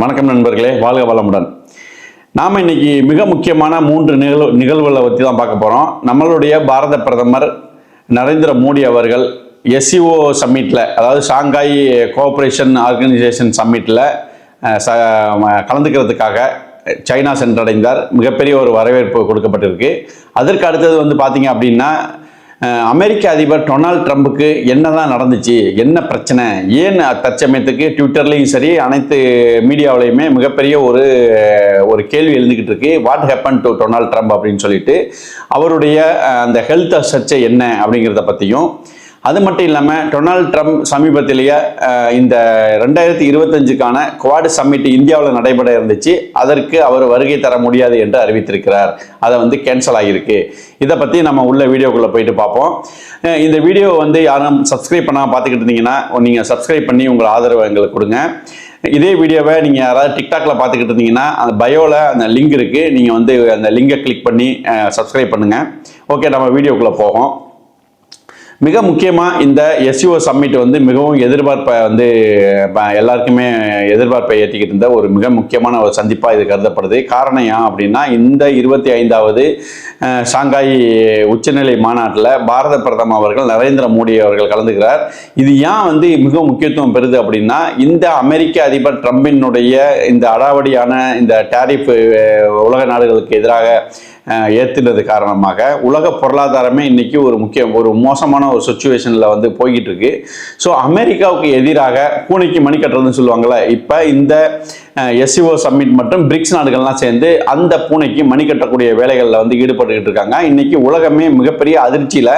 வணக்கம் நண்பர்களே வாழ்க வளமுடன். நாம் இன்னைக்கு மிக முக்கியமான மூன்று நிகழ்வு நிகழ்வுகளை பற்றி தான் பார்க்க போகிறோம் நம்மளுடைய பாரத பிரதமர் நரேந்திர மோடி அவர்கள் எஸ்சிஓ சம்மிட்டில் அதாவது ஷாங்காய் கோஆப்ரேஷன் ஆர்கனைசேஷன் சம்மிட்டில் ச கலந்துக்கிறதுக்காக சைனா சென்றடைந்தார். மிகப்பெரிய ஒரு வரவேற்பு கொடுக்கப்பட்டிருக்கு. அதற்கு அடுத்தது வந்து பார்த்தீங்க அப்படின்னா அமெரிக்க அதிபர் டொனால்ட் ட்ரம்புக்கு என்னதான் நடந்துச்சு? என்ன பிரச்சனை? ஏன் தற்சமயத்துக்கு ட்விட்டர்லேயும் சரி அனைத்து மீடியாவிலையுமே மிகப்பெரிய ஒரு ஒரு கேள்வி எழுந்துக்கிட்டு இருக்கு. What happen to Donald Trump அப்படின்னு சொல்லிட்டு அவருடைய அந்த ஹெல்த் சர்ச்சை என்ன அப்படிங்கிறத பற்றியும் அது மட்டும் இல்லாமல் டொனால்ட் ட்ரம்ப் சமீபத்திலேயே இந்த ரெண்டாயிரத்தி இருபத்தஞ்சுக்கான குவாடு சம்மிட் இந்தியாவில் நடைபெற இருந்துச்சு. அதற்கு அவர் வருகை தர முடியாது என்று அறிவித்திருக்கிறார். அதை வந்து கேன்சல் ஆகியிருக்கு. இதை பற்றி நம்ம உள்ள வீடியோக்குள்ளே போயிட்டு பார்ப்போம். இந்த வீடியோ வந்து யாரும் சப்ஸ்கிரைப் பண்ணாமல் பார்த்துக்கிட்டு இருந்தீங்கன்னா நீங்கள் சப்ஸ்கிரைப் பண்ணி உங்கள் ஆதரவை எங்களுக்கு கொடுங்க. இதே வீடியோவை நீங்கள் யாராவது டிக்டாக்ல பார்த்துக்கிட்டு இருந்தீங்கன்னா அந்த பயோவில் அந்த லிங்க் இருக்குது நீங்கள் வந்து அந்த லிங்கை கிளிக் பண்ணி சப்ஸ்கிரைப் பண்ணுங்கள் ஓகே நம்ம வீடியோக்குள்ளே போவோம். மிக முக்கியமாக இந்த எஸ்யூஓ சம்மிட் வந்து மிகவும் எதிர்பார்ப்பை வந்து ப- எல்லாருக்குமே எதிர்பார்ப்பை ஏற்றிக்கிட்டு இருந்த ஒரு மிக முக்கியமான ஒரு சந்திப்பாக இது கருதப்படுது. காரணம் ஏன் அப்படின்னா இந்த இருபத்தி ஐந்தாவது ஷாங்காய் உச்சநிலை மாநாட்டில் பாரத பிரதமர் அவர்கள் நரேந்திர மோடி அவர்கள் கலந்துக்கிறார். இது ஏன் வந்து மிக முக்கியத்துவம் பெறுது அப்படின்னா இந்த அமெரிக்க அதிபர் ட்ரம்பினுடைய இந்த அடாவடியான இந்த டேரிஃப் உலக நாடுகளுக்கு எதிராக ஏற்றுனது காரணமாக உலக பொருளாதாரமே இன்றைக்கி ஒரு முக்கிய ஒரு மோசமான ஒரு சுச்சுவேஷனில் வந்து போய்கிட்டு இருக்கு ஸோ அமெரிக்காவுக்கு எதிராக பூனைக்கு மணி கட்டுறதுன்னு சொல்லுவாங்கள்ல இப்போ இந்த எஸ்சிஓ சம்மிட் மற்றும் பிரிக்ஸ் நாடுகள்லாம் சேர்ந்து அந்த பூனைக்கு மணி கட்டக்கூடிய வேலைகளில் வந்து ஈடுபட்டுக்கிட்டு இருக்காங்க. இன்றைக்கி உலகமே மிகப்பெரிய அதிர்ச்சியில்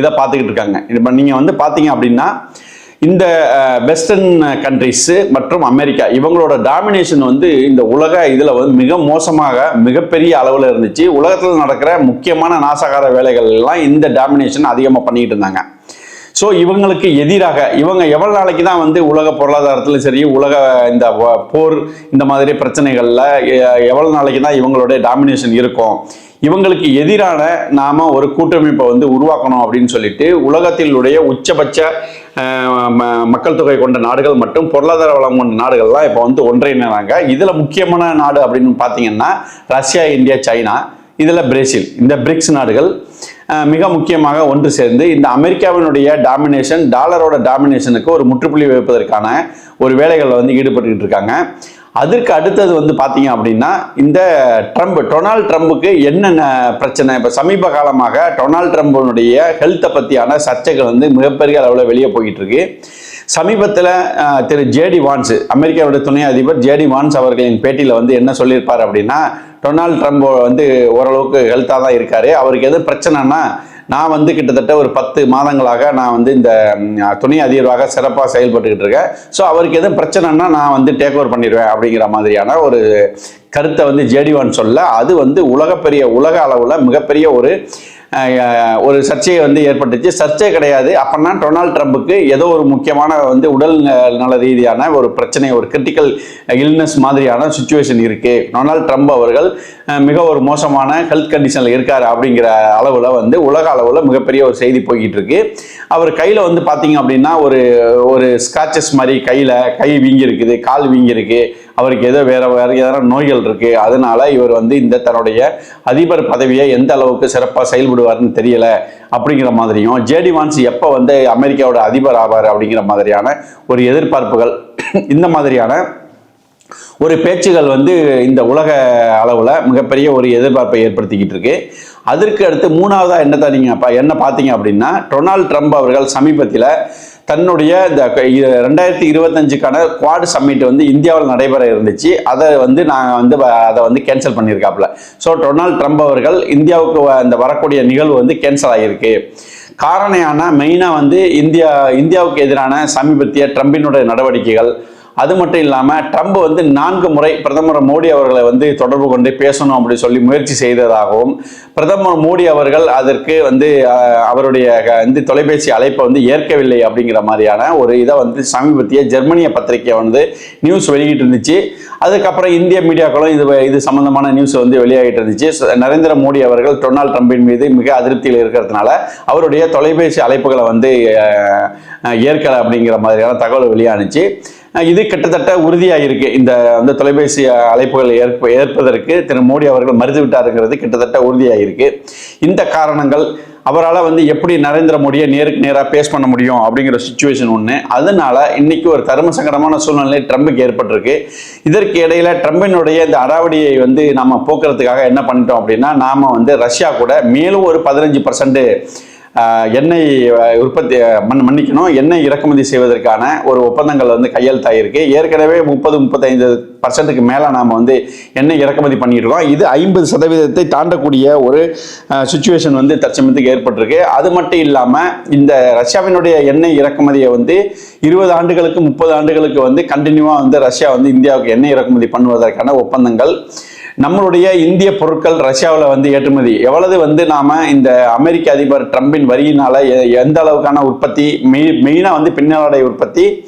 இதை பார்த்துக்கிட்டு இருக்காங்க. இப்போ நீங்கள் வந்து பார்த்தீங்க அப்படின்னா இந்த வெஸ்டர்ன் கண்ட்ரிஸு மற்றும் அமெரிக்கா இவங்களோட டாமினேஷன் வந்து இந்த உலக இதில் வந்து மிக மோசமாக மிகப்பெரிய அளவில் இருந்துச்சு. உலகத்தில் நடக்கிற முக்கியமான நாசகார வேலைகள் எல்லாம் இந்த டாமினேஷன் அதிகமாக பண்ணிக்கிட்டு இருந்தாங்க. ஸோ இவங்களுக்கு எதிராக இவங்க எவ்வளோ நாளைக்கு தான் வந்து உலக பொருளாதாரத்திலும் சரி உலக இந்த போர் இந்த மாதிரி பிரச்சனைகளில் எவ்வளோ நாளைக்கு தான் இவங்களுடைய டாமினேஷன் இருக்கும். இவங்களுக்கு எதிரான நாம ஒரு கூட்டமைப்பை வந்து உருவாக்கணும் அப்படின்னு சொல்லிட்டு உலகத்தினுடைய உச்சபட்ச ம- மக்கள் தொகை கொண்ட நாடுகள் மற்றும் பொருளாதார வளம் கொண்ட நாடுகள்லாம் இப்போ வந்து ஒன்றிணைறாங்க இதில் முக்கியமான நாடு அப்படின்னு பார்த்தீங்கன்னா ரஷ்யா இந்தியா சைனா இதில் பிரேசில். இந்த பிரிக்ஸ் நாடுகள் மிக முக்கியமாக ஒன்று சேர்ந்து இந்த அமெரிக்காவினுடைய டாமினேஷன் டாலரோட டாமினேஷனுக்கு ஒரு முற்றுப்புள்ளி வைப்பதற்கான ஒரு வேலைகளில் வந்து ஈடுபட்டுக்கிட்டு இருக்காங்க. அதற்கு அடுத்தது வந்து பார்த்தீங்க அப்படின்னா இந்த ட்ரம்ப் டொனால்ட் ட்ரம்புக்கு என்னென்ன பிரச்சனை? இப்போ சமீப காலமாக டொனால்ட் ட்ரம்பினுடைய ஹெல்த்தை பற்றியான சர்ச்சைகள் வந்து மிகப்பெரிய அளவில் வெளியே போயிட்டு இருக்கு சமீபத்தில் திரு ஜேடி வான்ஸ் அமெரிக்காவுடைய துணை அதிபர் ஜேடி வான்ஸ் அவர்களின் பேட்டியில் வந்து என்ன சொல்லியிருப்பார் அப்படின்னா டொனால்ட் ட்ரம்ப் வந்து ஓரளவுக்கு ஹெல்த்தாக தான் இருக்காரு. அவருக்கு எதுவும் பிரச்சனைனா நான் வந்து கிட்டத்தட்ட ஒரு பத்து மாதங்களாக நான் வந்து இந்த துணை அதிபராக சிறப்பாக செயல்பட்டுக்கிட்டு இருக்கேன். ஸோ அவருக்கு எதுவும் பிரச்சனைனா நான் வந்து டேக் ஓவர் பண்ணிடுவேன் அப்படிங்கிற மாதிரியான ஒரு கருத்தை வந்து ஜேடிவான் சொல்ல அது வந்து உலகப்பெரிய உலக அளவில் மிகப்பெரிய ஒரு ஒரு சர்ச்சையை வந்து ஏற்பட்டுச்சு. சர்ச்சை கிடையாது. அப்போனா டொனால்ட் ட்ரம்புக்கு ஏதோ ஒரு முக்கியமான வந்து உடல் நல ரீதியான ஒரு பிரச்சனை ஒரு கிரிட்டிக்கல் இல்னஸ் மாதிரியான சுச்சுவேஷன் இருக்குது டொனால்ட் ட்ரம்ப் அவர்கள் மிக ஒரு மோசமான ஹெல்த் கண்டிஷனில் இருக்கார் அப்படிங்கிற அளவில் வந்து உலக அளவில் மிகப்பெரிய ஒரு செய்தி போய்கிட்டு இருக்கு. அவர் கையில் வந்து பார்த்தீங்க அப்படின்னா ஒரு ஒரு ஸ்காட்சஸ் மாதிரி கையில் கை வீங்கி இருக்குது கால் வீங்கியிருக்கு. அவருக்கு ஏதோ வேற வேற ஏதாவது நோய்கள் இருக்கு. அதனால இவர் வந்து இந்த தன்னுடைய அதிபர் பதவியை எந்த அளவுக்கு சிறப்பாக செயல்படுவார்னு தெரியல. அப்படிங்கிற மாதிரியும் ஜேடி வான்ஸ் எப்போ வந்து அமெரிக்காவோட அதிபர் ஆவார் அப்படிங்கிற மாதிரியான ஒரு எதிர்பார்ப்புகள் இந்த மாதிரியான ஒரு பேச்சுகள் வந்து இந்த உலக அளவில் மிகப்பெரிய ஒரு எதிர்பார்ப்பை ஏற்படுத்திக்கிட்டு இருக்கு. அதற்கு அடுத்து மூணாவதாக என்னத்தை நீங்கள் பா என்ன பார்த்தீங்க அப்படின்னா டொனால்ட் ட்ரம்ப் அவர்கள் சமீபத்தில் தன்னுடைய இந்த ரெண்டாயிரத்தி இருபத்தஞ்சுக்கான குவாட் சம்மிட் வந்து இந்தியாவில் நடைபெற இருந்துச்சு. அதை வந்து நான் வந்து வ- அதை வந்து கேன்சல் பண்ணியிருக்காப்புல. ஸோ டொனால்ட் ட்ரம்ப் அவர்கள் இந்தியாவுக்கு வ- இந்த வரக்கூடிய நிகழ்வு வந்து கேன்சல் ஆகியிருக்கு. காரணையான மெயினாக வந்து இந்தியா இந்தியாவுக்கு எதிரான சமீபத்திய ட்ரம்பினுடைய நடவடிக்கைகள் அது மட்டும் இல்லாமல் ட்ரம்ப் வந்து நான்கு முறை பிரதமர் மோடி அவர்களை வந்து தொடர்பு கொண்டு பேசணும் அப்படி சொல்லி முயற்சி செய்ததாகவும் பிரதமர் மோடி அவர்கள் அதற்கு வந்து அவருடைய வந்து தொலைபேசி அழைப்பை வந்து ஏற்கவில்லை அப்படிங்கிற மாதிரியான ஒரு இதை வந்து சமீபத்திய ஜெர்மனிய பத்திரிகை வந்து நியூஸ் வெளியிட்டு இருந்துச்சு. அதுக்கப்புறம் இந்திய மீடியாக்களும் இது இது சம்பந்தமான நியூஸ் வந்து வெளியாகிட்டு இருந்துச்சு. நரேந்திர மோடி அவர்கள் டொனால்ட் ட்ரம்பின் மீது மிக அதிருப்தியில் இருக்கிறதுனால அவருடைய தொலைபேசி அழைப்புகளை வந்து ஏற்கலை அப்படிங்கிற மாதிரியான தகவல் வெளியானுச்சு. இது கிட்டத்தட்ட உறுதியாக இருக்கு இந்த அந்த தொலைபேசி அழைப்புகள் ஏற்ப ஏற்பதற்கு திரு மோடி அவர்கள் மறுத்துவிட்டாருங்கிறது கிட்டத்தட்ட உறுதியாக இருக்கு இந்த காரணங்கள் அவரால் வந்து எப்படி நரேந்திர மோடியை நேருக்கு நேராக பேஸ் பண்ண முடியும் அப்படிங்கிற சுச்சுவேஷன் ஒன்று அதனால இன்னைக்கு ஒரு தர்ம சங்கடமான சூழ்நிலை ட்ரம்புக்கு ஏற்பட்டிருக்கு. இதற்கு இடையில ட்ரம்பினுடைய இந்த அடாவடியை வந்து நாம போக்குறதுக்காக என்ன பண்ணிட்டோம் அப்படின்னா நாம வந்து ரஷ்யா கூட மேலும் ஒரு பதினஞ்சு பர்சன்ட் எண்ணெய் உற்பத்தி மண் மன்னிக்கணும். எண்ணெய் இறக்குமதி செய்வதற்கான ஒரு ஒப்பந்தங்கள் வந்து கையெழுத்தாயிருக்கு. ஏற்கனவே முப்பது முப்பத்தைந்து பர்சன்ட்டுக்கு மேலே நாம் வந்து எண்ணெய் இறக்குமதி பண்ணிட்டு இது ஐம்பது சதவீதத்தை தாண்டக்கூடிய ஒரு சுச்சுவேஷன் வந்து தற்சமயத்துக்கு ஏற்பட்டிருக்கு. அது மட்டும் இல்லாமல் இந்த ரஷ்யாவினுடைய எண்ணெய் இறக்குமதியை வந்து இருபது ஆண்டுகளுக்கு முப்பது ஆண்டுகளுக்கு வந்து கண்டினியூவாக வந்து ரஷ்யா வந்து இந்தியாவுக்கு எண்ணெய் இறக்குமதி பண்ணுவதற்கான ஒப்பந்தங்கள் நம்மளுடைய இந்திய பொருட்கள் ரஷ்யாவில் வந்து ஏற்றுமதி. எவ்வளவு வந்து நாம இந்த அமெரிக்க அதிபர் ட்ரம்பின் வரியினால எ- எந்த அளவுக்கான உற்பத்தி மெய் மெயினாக வந்து பின்னலாடை உற்பத்தி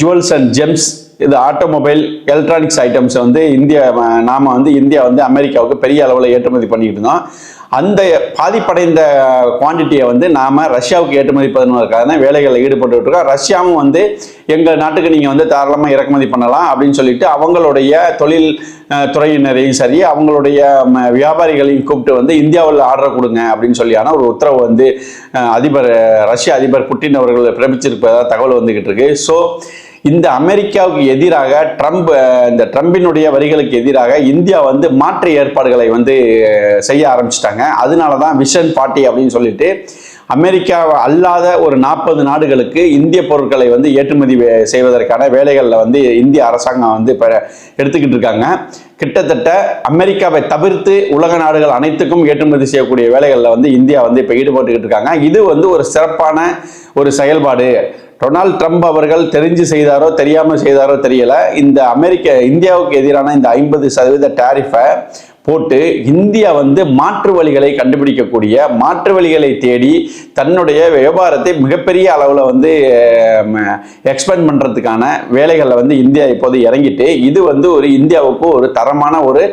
ஜுவல்ஸ் அண்ட் ஜெம்ஸ் இது ஆட்டோமொபைல் எலக்ட்ரானிக்ஸ் ஐட்டம்ஸ் வந்து இந்தியா நாம் நாம வந்து இந்தியா வந்து அமெரிக்காவுக்கு பெரிய அளவில் ஏற்றுமதி பண்ணிட்டு இருந்தோம். அந்த பாதிப்படைந்த குவான்டிட்டியை வந்து நாம் ரஷ்யாவுக்கு ஏற்றுமதி பண்ணுவதற்காக தான் வேலைகளில் ஈடுபட்டு இருக்கோம் ரஷ்யாவும் வந்து எங்கள் நாட்டுக்கு நீங்கள் வந்து தாராளமாக இறக்குமதி பண்ணலாம் அப்படின்னு சொல்லிட்டு அவங்களுடைய தொழில் துறையினரையும் சரி அவங்களுடைய ம, வியாபாரிகளையும் கூப்பிட்டு வந்து இந்தியாவில் ஆர்டர் கொடுங்க அப்படின்னு சொல்லியான ஒரு உத்தரவு வந்து அதிபர் ரஷ்ய அதிபர் புட்டின் அவர்கள் பிறப்பிச்சிருப்பதா தகவல் வந்துக்கிட்டு இருக்கு. ஸோ இந்த அமெரிக்காவுக்கு எதிராக ட்ரம்ப் இந்த ட்ரம்பினுடைய வரிகளுக்கு எதிராக இந்தியா வந்து மாற்று ஏற்பாடுகளை வந்து செய்ய ஆரம்பிச்சிட்டாங்க. அதனால தான் விஷன் பார்ட்டி அப்படின்னு சொல்லிட்டு அமெரிக்கா அல்லாத ஒரு நாற்பது நாடுகளுக்கு இந்திய பொருட்களை வந்து ஏற்றுமதி வே- செய்வதற்கான வேலைகளில் வந்து இந்திய அரசாங்கம் வந்து இப்போ எடுத்துக்கிட்டு இருக்காங்க. கிட்டத்தட்ட அமெரிக்காவை தவிர்த்து உலக நாடுகள் அனைத்துக்கும் ஏற்றுமதி செய்யக்கூடிய வேலைகளில் வந்து இந்தியா வந்து இப்போ ஈடுபட்டுக்கிட்டு இருக்காங்க. இது வந்து ஒரு சிறப்பான ஒரு செயல்பாடு. டொனால்ட் ட்ரம்ப் அவர்கள் தெரிஞ்சு செய்தாரோ தெரியாமல் செய்தாரோ தெரியல. இந்த அமெரிக்க இந்தியாவுக்கு எதிரான இந்த ஐம்பது சதவீத டேரிஃபை போட்டு இந்தியா வந்து மாற்று வழிகளை கண்டுபிடிக்கக்கூடிய மாற்று வழிகளை தேடி தன்னுடைய வியாபாரத்தை மிகப்பெரிய அளவில் வந்து எக்ஸ்பேண்ட் பண்ணுறதுக்கான வேலைகளில் வந்து இந்தியா இப்போது இறங்கிட்டு இது வந்து ஒரு இந்தியாவுக்கு ஒரு தரமான ஒரு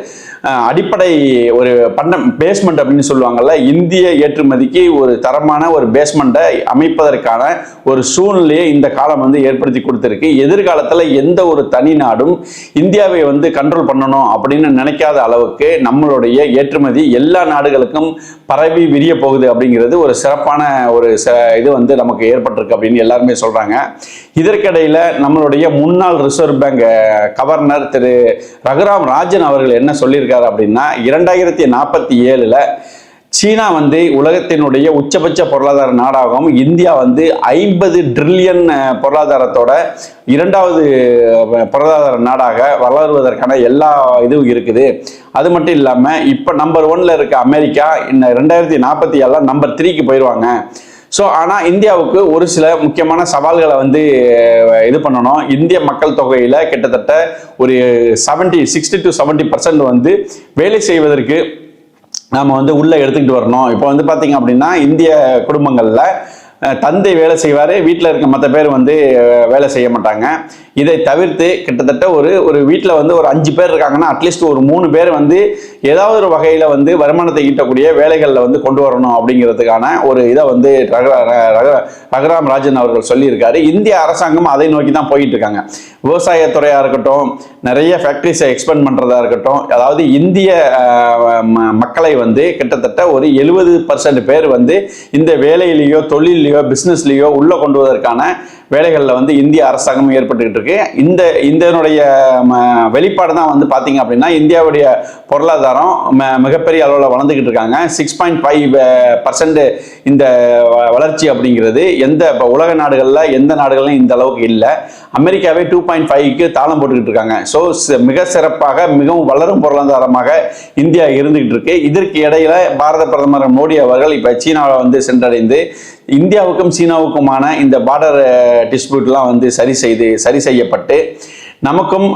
அடிப்படை ஒரு பண்ண பேஸ்மெண்ட் அப்படின்னு சொல்லுவாங்கல்ல இந்திய ஏற்றுமதிக்கு ஒரு தரமான ஒரு பேஸ்மெண்ட்டை அமைப்பதற்கான ஒரு சூழ்நிலையை இந்த காலம் வந்து ஏற்படுத்தி கொடுத்துருக்கு. எதிர்காலத்தில் எந்த ஒரு தனி நாடும் இந்தியாவை வந்து கண்ட்ரோல் பண்ணணும் அப்படின்னு நினைக்காத அளவுக்கு நம்மளுடைய ஏற்றுமதி எல்லா நாடுகளுக்கும் பரவி விரிய போகுது அப்படிங்கிறது ஒரு சிறப்பான ஒரு ச- இது வந்து நமக்கு ஏற்பட்டிருக்கு அப்படின்னு எல்லாருமே சொல்கிறாங்க இதற்கிடையில் நம்மளுடைய முன்னாள் ரிசர்வ் பேங்க் கவர்னர் திரு ரகுராம் ராஜன் அவர்கள் என்ன சொல்லியிருக்காரு அப்படின்னா இரண்டாயிரத்தி நாற்பத்தி ஏழில் சீனா வந்து உலகத்தினுடைய உச்சபட்ச பொருளாதார நாடாகவும் இந்தியா வந்து ஐம்பது ட்ரில்லியன் பொருளாதாரத்தோட இரண்டாவது பொருளாதார நாடாக வளருவதற்கான எல்லா இதுவும் இருக்குது. அது மட்டும் இல்லாமல் இப்போ நம்பர் ஒன்ல இருக்க அமெரிக்கா இன்னும் ரெண்டாயிரத்தி நாற்பத்தி ஏழில் நம்பர் த்ரீக்கு போயிடுவாங்க ஸோ ஆனால் இந்தியாவுக்கு ஒரு சில முக்கியமான சவால்களை வந்து இது பண்ணணும். இந்திய மக்கள் தொகையில் கிட்டத்தட்ட ஒரு seventy sixty to seventy percent வந்து வேலை செய்வதற்கு நாம் வந்து உள்ளே எடுத்துக்கிட்டு வரணும். இப்போ வந்து பார்த்தீங்க அப்படின்னா இந்திய குடும்பங்களில் தந்தை வேலை செய்வார். வீட்டில் இருக்க மற்ற பேர் வந்து வேலை செய்ய மாட்டாங்க. இதை தவிர்த்து கிட்டத்தட்ட ஒரு ஒரு வீட்டில் வந்து ஒரு அஞ்சு பேர் இருக்காங்கன்னா அட்லீஸ்ட் ஒரு மூணு பேர் வந்து ஏதாவது ஒரு வகையில் வந்து வருமானத்தை ஈட்டக்கூடிய வேலைகளில் வந்து கொண்டு வரணும் அப்படிங்கிறதுக்கான ஒரு இதை வந்து ர- ரக- ரகுராம் ராஜன் அவர்கள் சொல்லியிருக்காரு. இந்திய அரசாங்கம் அதை நோக்கி தான் போயிட்டு இருக்காங்க. விவசாயத்துறையாக இருக்கட்டும் நிறைய ஃபேக்ட்ரிஸை எக்ஸ்பெண்ட் பண்ணுறதா இருக்கட்டும் அதாவது இந்திய ம- மக்களை வந்து கிட்டத்தட்ட ஒரு எழுபது பர்சன்ட் பேர் வந்து இந்த வேலையிலேயோ தொழிலையோ பிஸ்னஸ்லேயோ உள்ளே கொண்டு வருவதற்கான வேலைகளில் வந்து இந்திய அரசாங்கம் ஏற்பட்டுக்கிட்டு இருக்கு. இந்த இதனுடைய ம- வெளிப்பாடு தான் வந்து பார்த்தீங்க அப்படின்னா இந்தியாவுடைய பொருளாதாரம் ம- மிகப்பெரிய அளவில் வளர்ந்துக்கிட்டு இருக்காங்க. சிக்ஸ் பாயிண்ட் ஃபைவ் பர்சன்ட் இந்த வ- வளர்ச்சி அப்படிங்கிறது எந்த இப்போ உலக நாடுகளில் எந்த நாடுகளிலும் இந்த அளவுக்கு இல்லை. அமெரிக்காவே டூ பாயிண்ட் ஃபைவ்க்கு தாளம் போட்டுக்கிட்டு இருக்காங்க. ஸோ மிக சிறப்பாக மிகவும் வளரும் பொருளாதாரமாக இந்தியா இருந்துகிட்டு இருக்கு. இதற்கு இடையில பாரத பிரதமர் மோடி அவர்கள் இப்போ சீனாவில் வந்து சென்றடைந்து இந்தியாவுக்கும் சீனாவுக்குமான இந்த பார்டர் டிஸ்பியூட்லாம் வந்து சரி செய்து சரி செய்யப்பட்டு நமக்கும்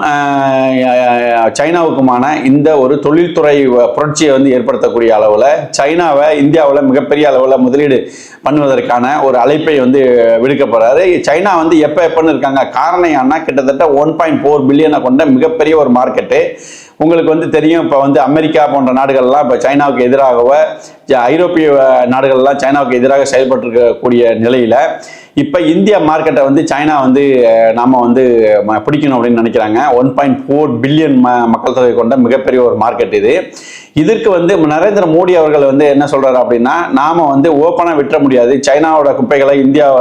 சைனாவுக்குமான இந்த ஒரு தொழில்துறை புரட்சியை வந்து ஏற்படுத்தக்கூடிய அளவில் சைனாவை இந்தியாவில் மிகப்பெரிய அளவில் முதலீடு பண்ணுவதற்கான ஒரு அழைப்பை வந்து விடுக்க சைனா வந்து எப்போ எப்போன்னு இருக்காங்க? காரணம் ஏன்னா கிட்டத்தட்ட ஒன் பாயிண்ட் ஃபோர் பில்லியனை கொண்ட மிகப்பெரிய ஒரு மார்க்கெட்டு உங்களுக்கு வந்து தெரியும் இப்போ வந்து அமெரிக்கா போன்ற நாடுகள்லாம் இப்போ சைனாவுக்கு எதிராகவோ ஐரோப்பிய நாடுகள்லாம் சைனாவுக்கு எதிராக செயல்பட்டு இருக்கக்கூடிய நிலையில் இப்போ இந்தியா மார்க்கெட்டை வந்து சைனா வந்து நாம் வந்து ம- பிடிக்கணும் அப்படின்னு நினைக்கிறாங்க. ஒன் பாயிண்ட் ஃபோர் பில்லியன் ம மக்கள் தொகை கொண்ட மிகப்பெரிய ஒரு மார்க்கெட் இது. இதற்கு வந்து நரேந்திர மோடி அவர்கள் வந்து என்ன சொல்கிறாரு அப்படின்னா நாம் வந்து ஓப்பனாக விட்டுற முடியாது. சைனாவோட குப்பைகளை இந்தியா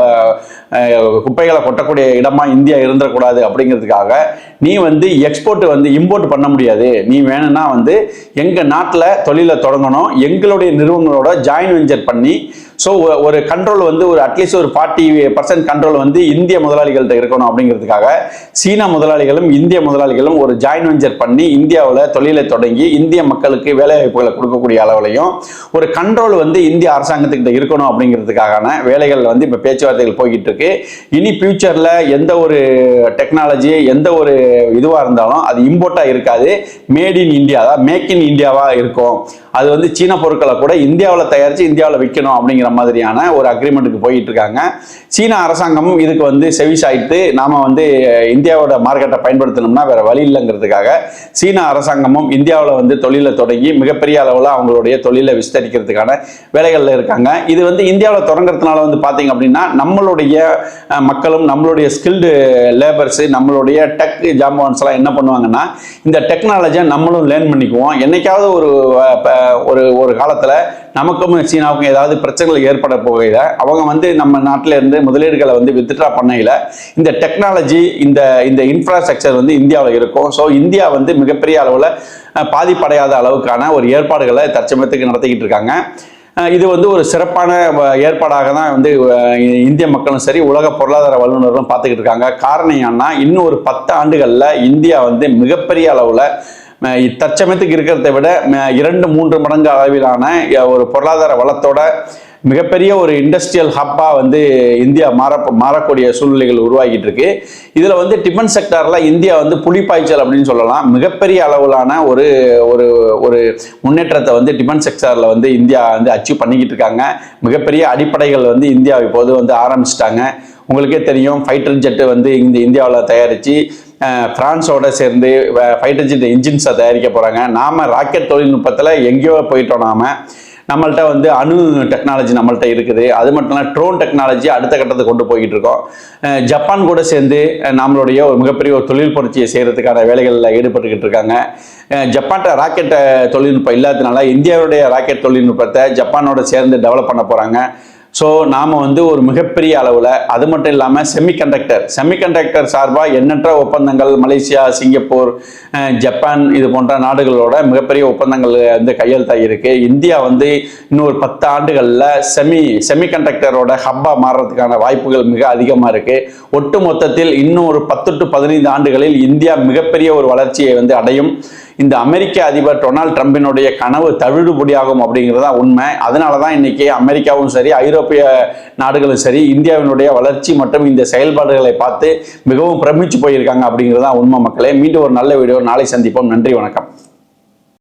குப்பைகளை கொட்டக்கூடிய இடமா இந்தியா இருந்துடக்கூடாது அப்படிங்கிறதுக்காக நீ வந்து எக்ஸ்போர்ட் வந்து இம்போர்ட் பண்ண முடியாது. நீ வேணும்னா வந்து எங்கள் நாட்டில் தொழிலை தொடங்கணும். எங்களுடைய நிறுவனங்களோட ஜாயின் வெஞ்சர் பண்ணி ஸோ ஒரு கண்ட்ரோல் வந்து ஒரு அட்லீஸ்ட் ஒரு ஃபார்ட்டி பர்சன்ட் கண்ட்ரோல் வந்து இந்திய முதலாளிகள்கிட்ட இருக்கணும் அப்படிங்கிறதுக்காக சீனா முதலாளிகளும் இந்திய முதலாளிகளும் ஒரு ஜாயின் வெஞ்சர் பண்ணி இந்தியாவில் தொழிலை தொடங்கி இந்திய மக்களுக்கு வேலை வாய்ப்புகளை கொடுக்கக்கூடிய அளவுலையும் ஒரு கண்ட்ரோல் வந்து இந்திய அரசாங்கத்துக்கிட்ட இருக்கணும் அப்படிங்கிறதுக்கான வேலைகள் வந்து இப்போ பேச்சுவார்த்தைகள் போய்கிட்டு இருக்கு இனி ஃபியூச்சரில் எந்த ஒரு டெக்னாலஜி எந்த ஒரு இதுவாக இருந்தாலும் அது இம்போர்ட்டாக இருக்காது. மேட் இன் இந்தியா அதாவது மேக் இன் இந்தியாவாக இருக்கும். அது வந்து சீன பொருட்களை கூட இந்தியாவில் தயாரித்து இந்தியாவில் விற்கணும் அப்படிங்கிற மாதிரியான ஒரு அக்ரிமெண்ட்டுக்கு போயிட்டு இருக்காங்க சீன அரசாங்கமும் இதுக்கு வந்து செவிசாய்த்து நாம் வந்து இந்தியாவோட மார்க்கெட்டை பயன்படுத்தணும்னா வேற வழி இல்லைங்கிறதுக்காக சீன அரசாங்கமும் இந்தியாவில் வந்து தொழிலை தொடங்கி மிகப்பெரிய அளவில் அவங்களுடைய தொழிலை விஸ்தரிக்கிறதுக்கான வேலைகளில் இருக்காங்க. இது வந்து இந்தியாவில் தொடங்குறதுனால வந்து பார்த்தீங்க அப்படின்னா நம்மளுடைய மக்களும் நம்மளுடைய ஸ்கில்டு லேபர்ஸு நம்மளுடைய டெக் ஜாம்பவான்ஸ்லாம் என்ன பண்ணுவாங்கன்னா இந்த டெக்னாலஜியை நம்மளும் லேர்ன் பண்ணிக்குவோம். என்னைக்காவது ஒரு இப்போ ஒரு ஒரு காலத்தில் நமக்கும் சீனாவுக்கும் ஏதாவது பிரச்சனைகள் ஏற்பட போகையில் அவங்க வந்து நம்ம நாட்டிலேருந்து முதலீடுகளை வந்து வித்ட்ரா பண்ணையில் இந்த டெக்னாலஜி இந்த இந்த இன்ஃப்ராஸ்ட்ரக்சர் வந்து இந்தியாவில் இருக்கும். ஸோ இந்தியா வந்து மிகப்பெரிய அளவில் பாதிப்படையாத அளவுக்கான ஒரு ஏற்பாடுகளை தற்சமயத்துக்கு நடத்திக்கிட்டு இருக்காங்க. இது வந்து ஒரு சிறப்பான வ- ஏற்பாடாக தான் வந்து இந்திய மக்களும் சரி உலக பொருளாதார வல்லுநர்களும் பார்த்துக்கிட்டு இருக்காங்க. காரணம் என்னன்னா இன்னும் ஒரு பத்து ஆண்டுகளில் இந்தியா வந்து மிகப்பெரிய அளவில் தற்சமயத்துக்கு இருக்கிறத விட இரண்டு மூன்று மடங்கு அளவிலான ஒரு பொருளாதார வளத்தோட மிகப்பெரிய ஒரு இண்டஸ்ட்ரியல் ஹப்பாக வந்து இந்தியா மாற மாறக்கூடிய சூழ்நிலைகள் உருவாகிட்டு இருக்கு. இதில் வந்து டிஃபன் செக்டாரில் இந்தியா வந்து புலிப்பாய்ச்சல் அப்படின்னு சொல்லலாம். மிகப்பெரிய அளவிலான ஒரு ஒரு ஒரு முன்னேற்றத்தை வந்து டிஃபன் செக்டாரில் வந்து இந்தியா வந்து அச்சீவ் பண்ணிக்கிட்டு இருக்காங்க. மிகப்பெரிய அடிப்படைகள் வந்து இந்தியா இப்போது வந்து ஆரம்பிச்சிட்டாங்க. உங்களுக்கே தெரியும் ஃபைட்டர் ஜெட்டு வந்து இந்த இந்தியாவில் தயாரித்து ஃப்ரான்ஸோட சேர்ந்து ஃபைட்டர் ஜெட் இன்ஜின்ஸை தயாரிக்க போகிறாங்க நாம் ராக்கெட் தொழில்நுட்பத்தில் எங்கேயோ போயிட்டோம் நாம. நம்மள்ட்ட வந்து அணு டெக்னாலஜி நம்மள்ட்ட இருக்குது. அது மட்டும் இல்லை ட்ரோன் டெக்னாலஜி அடுத்த கட்டத்துக்கு கொண்டு போய்கிட்டு இருக்கோம். ஜப்பான் கூட சேர்ந்து நம்மளுடைய ஒரு மிகப்பெரிய ஒரு தொழில் புரட்சியை செய்கிறதுக்கான வேலைகளில் ஈடுபட்டுக்கிட்டு இருக்காங்க. அஹ் ராக்கெட்டை ராக்கெட் தொழில்நுட்பம் இல்லாததுனால இந்தியாவுடைய ராக்கெட் தொழில்நுட்பத்தை ஜப்பானோட சேர்ந்து டெவலப் பண்ண போகிறாங்க ஸோ நாம் வந்து ஒரு மிகப்பெரிய அளவில் அது மட்டும் இல்லாமல் செமிகண்டக்டர் செமிகண்டக்டர் சார்பாக எண்ணற்ற ஒப்பந்தங்கள் மலேசியா சிங்கப்பூர் ஜப்பான் இது போன்ற நாடுகளோட மிகப்பெரிய ஒப்பந்தங்கள் வந்து கையெழுத்தாக இருக்குது இந்தியா வந்து இன்னும் ஒரு பத்து ஆண்டுகளில் செமி செமிகண்டக்டரோட ஹப்பாக மாறுறதுக்கான வாய்ப்புகள் மிக அதிகமாக இருக்குது ஒட்டு மொத்தத்தில் இன்னும் ஒரு பத்து டு பதினைந்து ஆண்டுகளில் இந்தியா மிகப்பெரிய ஒரு வளர்ச்சியை வந்து அடையும். இந்த அமெரிக்க அதிபர் டொனால்ட் ட்ரம்பினுடைய கனவு தவிடுபடியாகும் அப்படிங்கிறது தான் உண்மை. அதனால தான் இன்னைக்கு அமெரிக்காவும் சரி ஐரோப்பா ஐரோப்பிய நாடுகளும் சரி இந்தியாவினுடைய வளர்ச்சி மற்றும் இந்த செயல்பாடுகளை பார்த்து மிகவும் பிரமிச்சு போயிருக்காங்க அப்படிங்கிறதான் உண்மை மக்களே. மீண்டும் ஒரு நல்ல வீடியோ நாளை சந்திப்போம். நன்றி வணக்கம்.